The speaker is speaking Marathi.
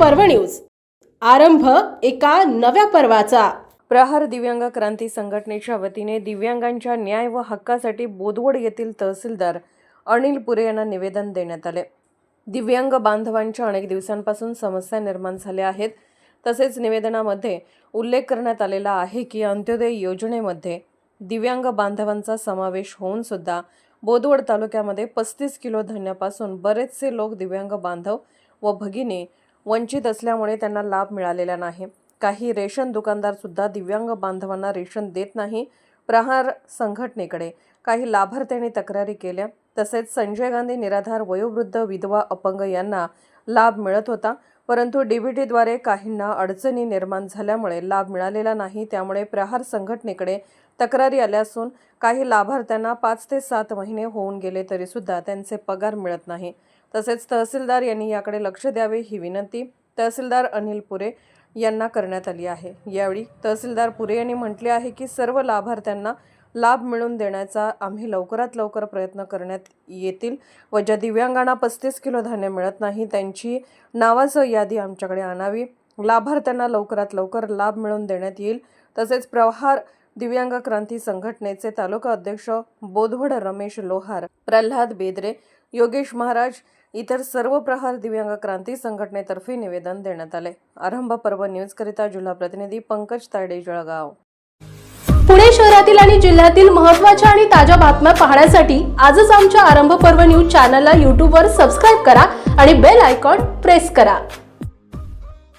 पर्व न्यूज. आरंभ एका नव्या पर्वाचा. प्रहार दिव्यांग क्रांती संघटनेच्या वतीने दिव्यांगांच्या न्याय व हक्कासाठी बोदवड येथील तहसीलदार अनिल पुरे यांना निवेदन देण्यात आले. दिव्यांग बांधवांच्या अनेक दिवसांपासून समस्या निर्माण झाल्या आहेत. तसेच निवेदनामध्ये उल्लेख करण्यात आलेला आहे की अंत्योदय योजनेमध्ये दिव्यांग बांधवांचा समावेश होऊन सुद्धा बोदवड तालुक्यामध्ये पस्तीस किलो धान्यापासून बरेचसे लोक दिव्यांग बांधव व भगिनी वंचित असल्यामुळे त्यांना लाभ मिळालेला नाही. काही रेशन दुकानदारसुद्धा दिव्यांग बांधवांना रेशन देत नाही प्रहार संघटनेकडे. काही लाभार्थ्यांनी तक्रारी केल्या. तसेच संजय गांधी निराधार वयोवृद्ध विधवा अपंग यांना लाभ मिळत होता. परंतु डीबीटीद्वारे काहींना अडचणी निर्माण झाल्यामुळे लाभ मिळालेला नाही. त्यामुळे प्रहार संघटनेकडे तक्रारी आल्या असून काही लाभार्थ्यांना पाच ते सात महिने होऊन गेले तरीसुद्धा त्यांचे पगार मिळत नाही. तसेच तहसीलदार यांनी याकडे लक्ष द्यावे ही विनंती तहसीलदार अनिल पुरे यांना करण्यात आली आहे. यावेळी तहसीलदार पुरे यांनी म्हटले आहे की सर्व लाभार्थ्यांना लाभ मिळवून देण्याचा आम्ही लवकरात लवकर प्रयत्न करण्यात येतील व ज्या दिव्यांगांना पस्तीस किलो धान्य मिळत नाही त्यांची नावाचं यादी आमच्याकडे आणावी. लाभार्थ्यांना लवकरात लवकर लाभ मिळवून देण्यात येईल. तसेच प्रहार दिव्यांग क्रांती संघटनेचे तालुका अध्यक्ष बोधवड रमेश लोहार प्रल्हाद बेदरे योगेश महाराज इतर सर्व प्रहार दिव्यांग क्रांती संघटनेतर्फे निवेदन देण्यात आले. आरंभ पर्व न्यूजकरिता जिल्हा प्रतिनिधी पंकज तायडे जळगाव. पुणे शहरातील आणि जिल्ह्यातील महत्त्वाच्या आणि ताज्या बातम्या पाहण्यासाठी आजच आमच्या आरंभ पर्व न्यूज चॅनलला यूट्यूबवर सबस्क्राईब करा आणि बेल आयकॉन प्रेस करा.